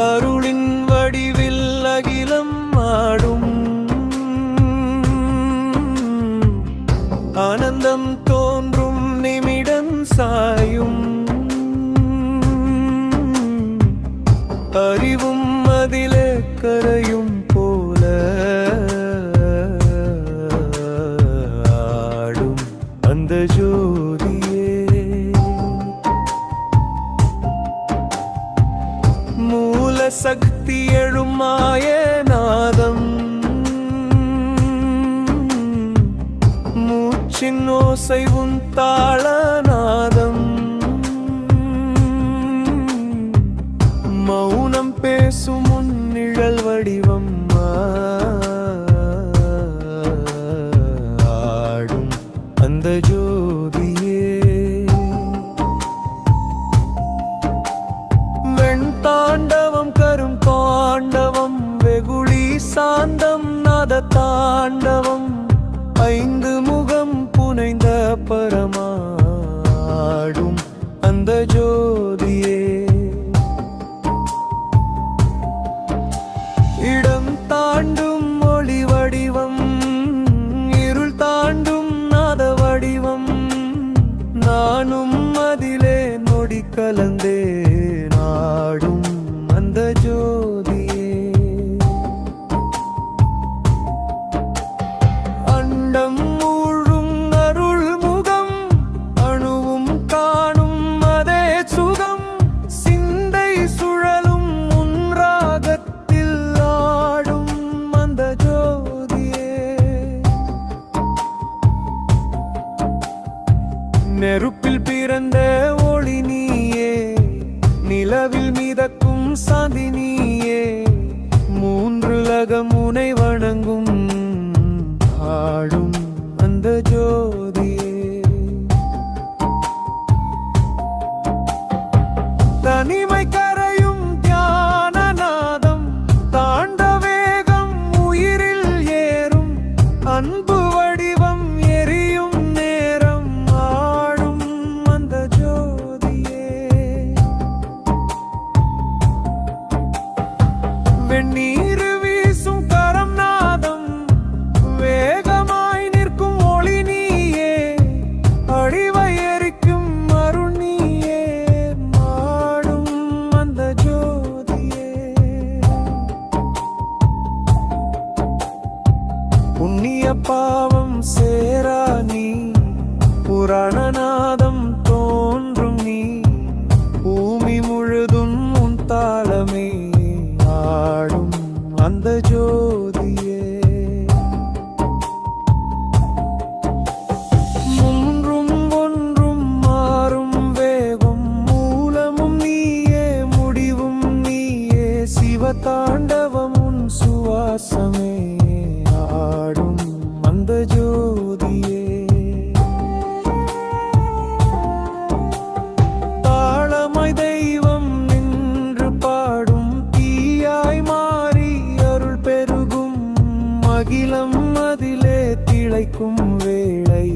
அருளின் வடிவில் அகிலம் ஆடும். ஆனந்தம் தோன்றும் நிமிடம் சாயும். அறிவும் அதிலே கரையும். மூல சக்தி எழும் மாயநாதம் மூச்சின் ஓசை உன் தாளநாதம் மௌனம் பேசும் உன் நிழல் வடிவம் சாந்தம் நத தாண்டவம். ஐந்து முகம் புனைந்த பரமாடும் அந்த ஜோதியே. இடம் தாண்டும் ஒளி வடிவம் இருள் தாண்டும் நாத வடிவம். நானும் அதிலே நொடி கலந்தே நாடும் அந்த ஜோதி. நிலவில் மிதக்கும் சாந்தி நீயே. மூன்று லகமுனை வணங்கும் ஆடும் அந்த ஜோ புராணநாதம் தோன்றும் நீ. பூமி முழுதும் உன் தாளமே ஆடும் அந்த ஜோதியே. மூன்றும் ஒன்றும் மாறும் வேகம் மூலமும் நீயே முடிவும் நீயே சிவ தாண்ட திளைக்கும் வேளை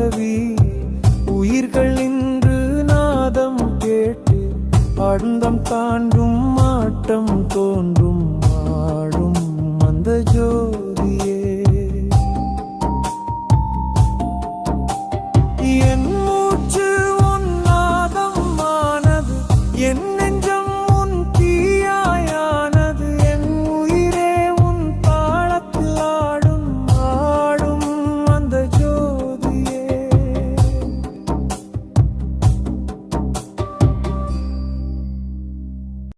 பரவி உயிர்கள் இன்று நாதம் கேட்டு அந்தம் தாண்டும் மாட்டம் தோன்றும் ஆடும் அந்த ஜோ